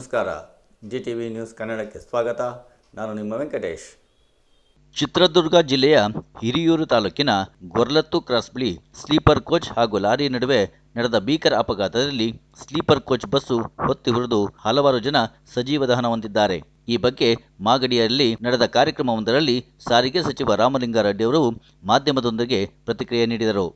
ನಮಸ್ಕಾರ. G T V news ಕನ್ನಡಕ್ಕೆ ಸ್ವಾಗತ. ನಾನು ನಿಮ್ಮ ವೆಂಕಟೇಶ್. ಚಿತ್ರದುರ್ಗ ಜಿಲ್ಲೆಯ ಹಿರಿಯೂರು ತಾಲೂಕಿನ ಗೊರ್ಲತ್ತು ಕ್ರಾಸ್ ಬಳಿ ಸ್ಲೀಪರ್ ಕೋಚ್ ಹಾಗೂ ಲಾರಿ ನಡುವೆ ನಡೆದ ಭೀಕರ ಅಪಘಾತದಲ್ಲಿ ಸ್ಲೀಪರ್ ಕೋಚ್ ಬಸ್ಸು ಹೊತ್ತಿ ಹುರಿದು ಹಲವಾರು ಜನ ಸಜೀವ ದಹನ ಹೊಂದಿದ್ದಾರೆ. ಈ ಬಗ್ಗೆ ಮಾಗಡಿಯಲ್ಲಿ ನಡೆದ ಕಾರ್ಯಕ್ರಮವೊಂದರಲ್ಲಿ ಸಾರಿಗೆ ಸಚಿವ ರಾಮಲಿಂಗಾರೆಡ್ಡಿ ಅವರು ಮಾಧ್ಯಮದೊಂದಿಗೆ ಪ್ರತಿಕ್ರಿಯೆ ನೀಡಿದರು.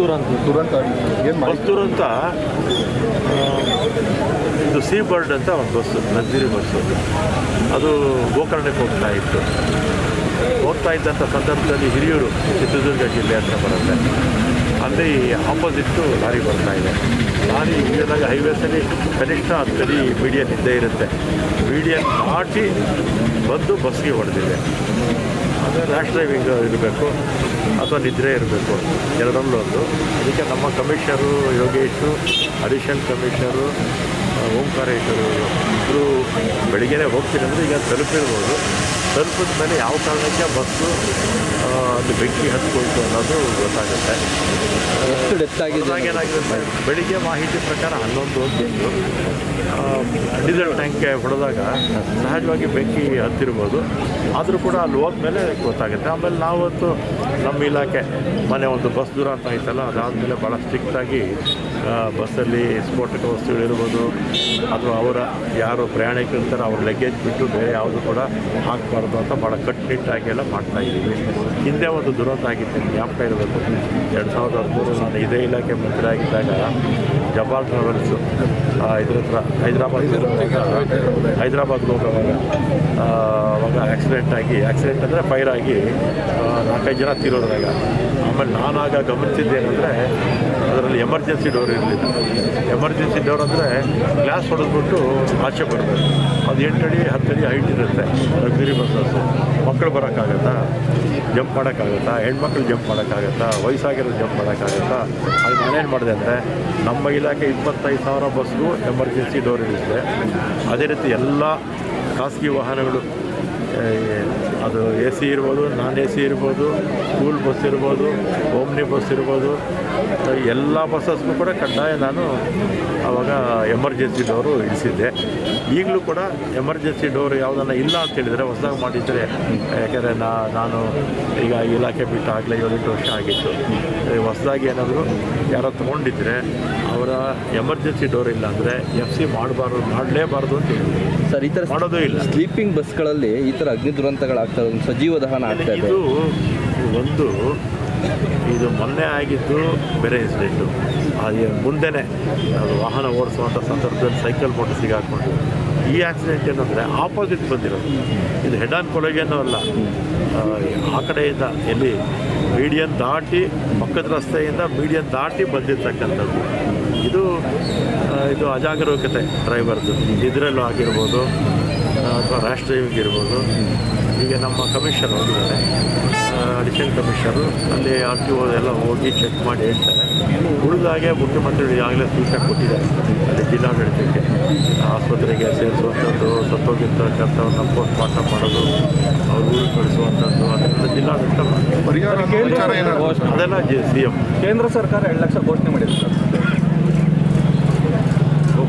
ದುರಂತ ದುರಂತ ಏನು ಬಸ್ ದುರಂತ ಇದು ಸೀ ಬರ್ಡ್ ಅಂತ ಒಂದು ಬಸ್ಸು ನಂದಿರಿ ಬಸ್ಸು ಅದು ಗೋಕರ್ಣಕ್ಕೆ ಹೋಗ್ತಾ ಇತ್ತು. ಹೋಗ್ತಾ ಇದ್ದಂಥ ಸಂದರ್ಭದಲ್ಲಿ ಹಿರಿಯೂರು ಚಿತ್ರದುರ್ಗ ಜಿಲ್ಲೆ ಹತ್ರ ಬರುತ್ತೆ. ಅಲ್ಲಿ ಆಪೋಸಿಟ್ಟು ಲಾರಿ ಬರ್ತಾ ಇದೆ. ಲಾರಿ ಇಳಿದಾಗ ಹೈವೇಸಲ್ಲಿ ಕನಿಷ್ಠ ಹತ್ತು ಅಡಿ ಮೀಡಿಯನ್ ಇದ್ದೇ ಇರುತ್ತೆ. ಮೀಡಿಯನ್ ದಾಟಿ ಬಂದು ಬಸ್ಗೆ ಹೊಡೆದಿದೆ. ರ್ಯಾಶ್ ಡ್ರೈವಿಂಗ್ ಇರಬೇಕು ಅಥವಾ ನಿದ್ರೆ ಇರಬೇಕು. ಎರಡರಲ್ಲೂ ಒಂದು. ಅದಕ್ಕೆ ನಮ್ಮ commissioner Yogesh additional commissioner Omkareshwar ಇಬ್ಬರು ಬೆಳಿಗ್ಗೆನೇ ಹೋಗ್ತೀನಿ ಅಂದರೆ ಈಗ ತಲುಪಿರ್ಬೋದು. ತಲುಪಿದ ಮೇಲೆ ಯಾವ ಕಾರಣಕ್ಕೆ ಬಸ್ಸು ಅದು ಬೆಂಕಿ ಹತ್ಕೊಳ್ತು ಅನ್ನೋದು ಗೊತ್ತಾಗುತ್ತೆ. ಎಷ್ಟು ಡೆತ್ ಆಗಿದೆ? ಏನಾಗಿದೆ ಬೆಳಿಗ್ಗೆ ಮಾಹಿತಿ ಪ್ರಕಾರ ಹನ್ನೊಂದು ಹೊತ್ತಿತ್ತು ಡೀಸೆಲ್ ಟ್ಯಾಂಕ್ಗೆ ಹೊಡೆದಾಗ ಸಹಜವಾಗಿ ಬೆಂಕಿ ಹತ್ತಿರ್ಬೋದು. ಆದರೂ ಕೂಡ ಅಲ್ಲಿ ಹೋದ್ಮೇಲೆ ಗೊತ್ತಾಗುತ್ತೆ. ಆಮೇಲೆ ನಾವತ್ತು ನಮ್ಮ ಇಲಾಖೆ ಮನೆ ಒಂದು ಬಸ್ ದೂರ ಅಂತ ಆಯ್ತಲ್ಲ ಅದಾದಮೇಲೆ ಭಾಳ ಸ್ಟ್ರಿಕ್ಟಾಗಿ ಬಸ್ಸಲ್ಲಿ ಸ್ಫೋಟಕ ವಸ್ತುಗಳಿರ್ಬೋದು ಅಥವಾ ಅವರ ಯಾರು ಪ್ರಯಾಣಿಕರಿರ್ತಾರೆ ಅವ್ರ ಲಗೇಜ್ ಬಿಟ್ಟು ಬೇರೆ ಯಾವುದು ಕೂಡ ಹಾಕಬಾರ್ದು. ಅಂತ ಭಾಳ ಕಟ್ಟುನಿಟ್ಟಾಗಿ ಎಲ್ಲ ಮಾಡ್ತಾ ಇದ್ದೀವಿ. ಹಿಂದೆ ಒಂದು ದುರಂತ ಆಗಿತ್ತು ಜ್ಞಾಪಕ ಇರಬೇಕು. ಎರಡು ಸಾವಿರದ ಹದಿಮೂರು ನಾನು ಇದೇ ಇಲಾಖೆ ಮಂತ್ರಿ ಆಗಿದ್ದಾಗ ಜಬಾಲ್ ಟ್ರಾವೆಲ್ಸು ಇದ್ರ ಹತ್ರ ಹೈದರಾಬಾದ್ ಹೈದರಾಬಾದ್ ಹೋಗೋವಾಗ ಅವಾಗ ಆಕ್ಸಿಡೆಂಟ್ ಆಗಿ ಆಕ್ಸಿಡೆಂಟ್ ಅಂದರೆ ಫೈರ್ ಆಗಿ ನಾಲ್ಕೈದು ಜನ ತೀರೋದ್ರಾಗ. ಆಮೇಲೆ ನಾನಾಗ ಗಮನಿಸಿದ್ದೇನೆಂದರೆ ಅದರಲ್ಲಿ ಎಮರ್ಜೆನ್ಸಿ ಡೋರ್ ಇರಲಿಲ್ಲ. ಎಮರ್ಜೆನ್ಸಿ ಡೋರ್ ಅಂದರೆ ಗ್ಲಾಸ್ ಹೊಡೆದ್ಬಿಟ್ಟು ಆಚೆ ಬರಬೇಕು. ಅದು ಎಂಟು ಅಡಿ ಹತ್ತು ಅಡಿ ಹೈಟ್ ಇರುತ್ತೆ ಲಗ್ಸುರಿ ಮಕ್ಕಳು ಬರೋಕ್ಕಾಗತ್ತಾ? ಜಂಪ್ ಮಾಡೋಕ್ಕಾಗತ್ತಾ? ಹೆಣ್ಮಕ್ಳು ಜಂಪ್ ಮಾಡೋಕ್ಕಾಗತ್ತಾ? ವಯಸ್ಸಾಗಿರೋ ಜಂಪ್ ಮಾಡೋಕ್ಕಾಗತ್ತಾ? ಅದು ನಾನೇನು ಮಾಡಿದೆ ಅಂದರೆ, ನಮ್ಮ ಇಲಾಖೆ ಇಪ್ಪತ್ತೈದು ಸಾವಿರ ಬಸ್ಗೂ ಎಮರ್ಜೆನ್ಸಿ ಡೋರ್ ಇಳಿಸಿದೆ ಅದೇ ರೀತಿ ಎಲ್ಲ ಖಾಸಗಿ ವಾಹನಗಳು ಅದು ಎ ಸಿ ಇರ್ಬೋದು, ನಾನ್ ಎ ಸಿ ಇರ್ಬೋದು, ಸ್ಕೂಲ್ ಬಸ್ ಇರ್ಬೋದು, ಓಮ್ನಿ ಬಸ್ ಇರ್ಬೋದು ಎಲ್ಲ ಬಸ್ಸಸ್ಗೂ ಕೂಡ ಕಡ್ಡಾಯ ನಾನು ಆವಾಗ ಎಮರ್ಜೆನ್ಸಿ ಡೋರು ಇಳಿಸಿದ್ದೆ. ಈಗಲೂ ಕೂಡ ಎಮರ್ಜೆನ್ಸಿ ಡೋರ್ ಯಾವುದನ್ನು ಇಲ್ಲ ಅಂತ ಹೇಳಿದರೆ ಹೊಸದಾಗಿ ಮಾಡಿದರೆ, ಯಾಕೆಂದರೆ ನಾ, ನಾನು ಈಗ ಇಲಾಖೆ ಬಿಟ್ಟು ಆಗಲೇ ಏಳೆಂಟು ವರ್ಷ ಆಗಿತ್ತು. ಹೊಸದಾಗಿ ಏನಾದರೂ ಯಾರೋ ತೊಗೊಂಡಿದ್ರೆ ಅವರ ಎಮರ್ಜೆನ್ಸಿ ಡೋರ್ ಇಲ್ಲ ಅಂದರೆ ಎಫ್ ಸಿ ಮಾಡಬಾರ್ದು ಮಾಡಲೇಬಾರ್ದು ಅಂತ ಹೇಳಿದ್ರು ಸರ್ ಈ ಥರ ಮಾಡೋದು ಇಲ್ಲ. ಸ್ಲೀಪಿಂಗ್ ಬಸ್ಗಳಲ್ಲಿ ಈ ಥರ ಅಗ್ನಿ ದುರಂತಗಳಾಗ್ತಾ ಇದೆ ಸಜೀವ ದಹನ ಆಗ್ತಾ ಇದೆ. ಇದು ಒಂದು ಇದು ಮೊನ್ನೆ ಆಗಿದ್ದು ಬೇರೆ ಇನ್ಸಿಡೆಂಟು. ಹಾಗೆ ಮುಂದೆನೇ ಅದು ವಾಹನ ಓಡಿಸುವಂಥ ಸಂದರ್ಭದಲ್ಲಿ ಸೈಕಲ್ ಮೋಟರ್ ಸಿಗಾಕೊಂಡು ಈ ಆಕ್ಸಿಡೆಂಟ್ ಏನಂದರೆ ಆಪೋಸಿಟ್ ಬಂದಿರೋದು. ಇದು ಹೆಡ್ ಆನ್ ಕೊಲೆಗೇನೂ ಅಲ್ಲ. ಆ, ಆ ಕಡೆಯಿಂದ ಎಲ್ಲಿ ಮೀಡಿಯನ್ ದಾಟಿ ಪಕ್ಕದ ರಸ್ತೆಯಿಂದ ಮೀಡಿಯನ್ ದಾಟಿ ಬಂದಿರ್ತಕ್ಕಂಥದ್ದು. ಇದು ಇದು ಅಜಾಗರೂಕತೆ ಡ್ರೈವರ್ದು. ಇದರಲ್ಲೂ ಆಗಿರ್ಬೋದು ಅಥವಾ ರ್ಯಾಶ್ ಡ್ರೈವಿಂಗ್ ಇರ್ಬೋದು ಈಗ ನಮ್ಮ ಕಮಿಷನ್ ಹೋಗಿದ್ದಾರೆ. ಅಡಿಷನಲ್ ಕಮಿಷನರು ಅಲ್ಲಿ ಆರ್ ಟಿ ಓ ಎಲ್ಲ ಹೋಗಿ ಚೆಕ್ ಮಾಡಿ ಹೇಳ್ತಾರೆ. ಉಳಿದಾಗೆ ಮುಖ್ಯಮಂತ್ರಿಗಳು ಈಗಾಗಲೇ ಸೂಚನೆ ಕೊಟ್ಟಿದ್ದಾರೆ. ಅಲ್ಲಿ ಜಿಲ್ಲಾಡಳಿತಕ್ಕೆ. ಆಸ್ಪತ್ರೆಗೆ ಸೇರಿಸುವಂಥದ್ದು ಸತ್ತೋಗಿರ್ತಕ್ಕಂಥವ್ರನ್ನ ಪೋಸ್ಟ್ ಮಾರ್ಟಮ್ ಮಾಡೋದು ಅವ್ರ ಊರಿಗೆ ಕಳಿಸುವಂಥದ್ದು ಅದೆಲ್ಲ ಜಿಲ್ಲಾಡಳಿತ. ಅದೆಲ್ಲ ಜಿ ಸಿ ಎಂ. ಕೇಂದ್ರ ಸರ್ಕಾರ ಎರಡು ಲಕ್ಷ ಘೋಷಣೆ ಮಾಡಿದೆ ಸರ್.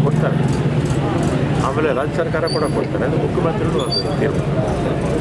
ಕೊಡ್ತಾರೆ. ಆಮೇಲೆ ರಾಜ್ಯ ಸರ್ಕಾರ ಕೂಡ ಕೊಡ್ತಾರೆ. ಅದು ಮುಖ್ಯಮಂತ್ರಿಗಳು ಅದು.